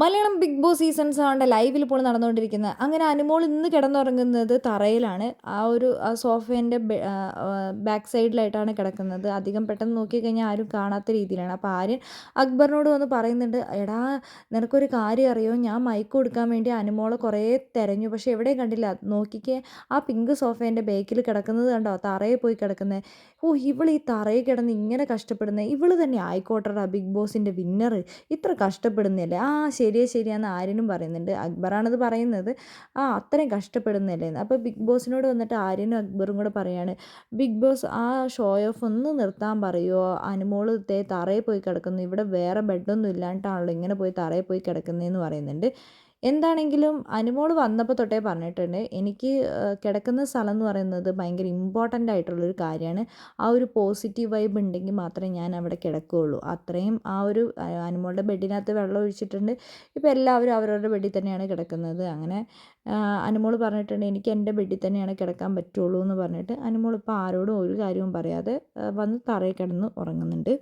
Malayalam big boss seasons സെവന്റെ ലൈവിൽ ഇപ്പോൾ നടന്നുകൊണ്ടിരിക്കുന്നത്. അങ്ങനെ അനുമോൾ ഇന്ന് കിടന്നുറങ്ങുന്നത് തറയിലാണ്. ആ ഒരു സോഫേന്റെ ബാക്ക് സൈഡിലായിട്ടാണ് കിടക്കുന്നത്. അധികം പെട്ടെന്ന് നോക്കിക്കഴിഞ്ഞാൽ ആരും കാണാത്ത രീതിയിലാണ്. അപ്പോൾ ആര്യൻ അക്ബറിനോട് വന്ന് പറയുന്നുണ്ട് എടാ നിനക്കൊരു കാര്യം അറിയോ? ഞാൻ മൈക്ക് കൊടുക്കാൻ വേണ്ടി അനുമോളെ കുറേ തിരഞ്ഞു. പക്ഷേ എവിടെയും കണ്ടില്ല. നോക്കിക്കേ ആ പിങ്ക് സോഫേന്റെ ബേക്കിൽ കിടക്കുന്നത് കണ്ടോ? തറയിൽ പോയി കിടക്കുന്നത്. ഓ ഇവൾ ഈ തറയിൽ കിടന്ന് ഇങ്ങനെ കഷ്ടപ്പെടുന്നത്. ഇവൾ തന്നെ ആയിക്കോട്ടെടാ ബിഗ് ബോസിന്റെ വിന്നർ ഇത്ര കഷ്ടപ്പെടുന്നില്ലേ ആ ശരിയാ ശരിയാന്ന് ആര്യനും പറയുന്നുണ്ട്. അക്ബറാണത് പറയുന്നത്. ആ അത്രയും കഷ്ടപ്പെടുന്നില്ലേ അപ്പോൾ ബിഗ് ബോസിനോട് വന്നിട്ട് ആര്യനും അക്ബറും കൂടെ പറയാണ് ബിഗ് ബോസ് ആ ഷോ ഓഫ് ഒന്ന് നിർത്താൻ പറയുമോ അനുമോൾ തേ തറയിൽ പോയി കിടക്കുന്നു. ഇവിടെ വേറെ ബെഡൊന്നും ഇല്ലാണ്ടാണല്ലോ ഇങ്ങനെ പോയി തറയിൽ പോയി കിടക്കുന്നതെന്ന് പറയുന്നുണ്ട്. എന്താണെങ്കിലും അനുമോൾ വന്നപ്പോൾ തൊട്ടേ പറഞ്ഞിട്ടുണ്ട് എനിക്ക് കിടക്കുന്ന സ്ഥലം എന്ന് പറയുന്നത് ഭയങ്കര ഇമ്പോർട്ടന്റ് ആയിട്ടുള്ളൊരു കാര്യമാണ്. ആ ഒരു പോസിറ്റീവ് വൈബ് ഉണ്ടെങ്കിൽ മാത്രമേ ഞാൻ അവിടെ കിടക്കുകയുള്ളൂ. അത്രയും ആ ഒരു അനുമോളുടെ ബെഡിനകത്ത് വെള്ളം ഒഴിച്ചിട്ടുണ്ട്. ഇപ്പോൾ എല്ലാവരും അവരവരുടെ ബെഡിൽ തന്നെയാണ് കിടക്കുന്നത്. അങ്ങനെ അനുമോൾ പറഞ്ഞിട്ടുണ്ട് എനിക്ക് എന്റെ ബെഡിൽ തന്നെയാണ് കിടക്കാൻ പറ്റുള്ളൂ എന്ന് പറഞ്ഞിട്ട്. അനുമോൾ ഇപ്പോൾ ആരോടും ഒരു കാര്യവും പറയാതെ വന്ന് തറയിൽ കിടന്ന് ഉറങ്ങുന്നുണ്ട്.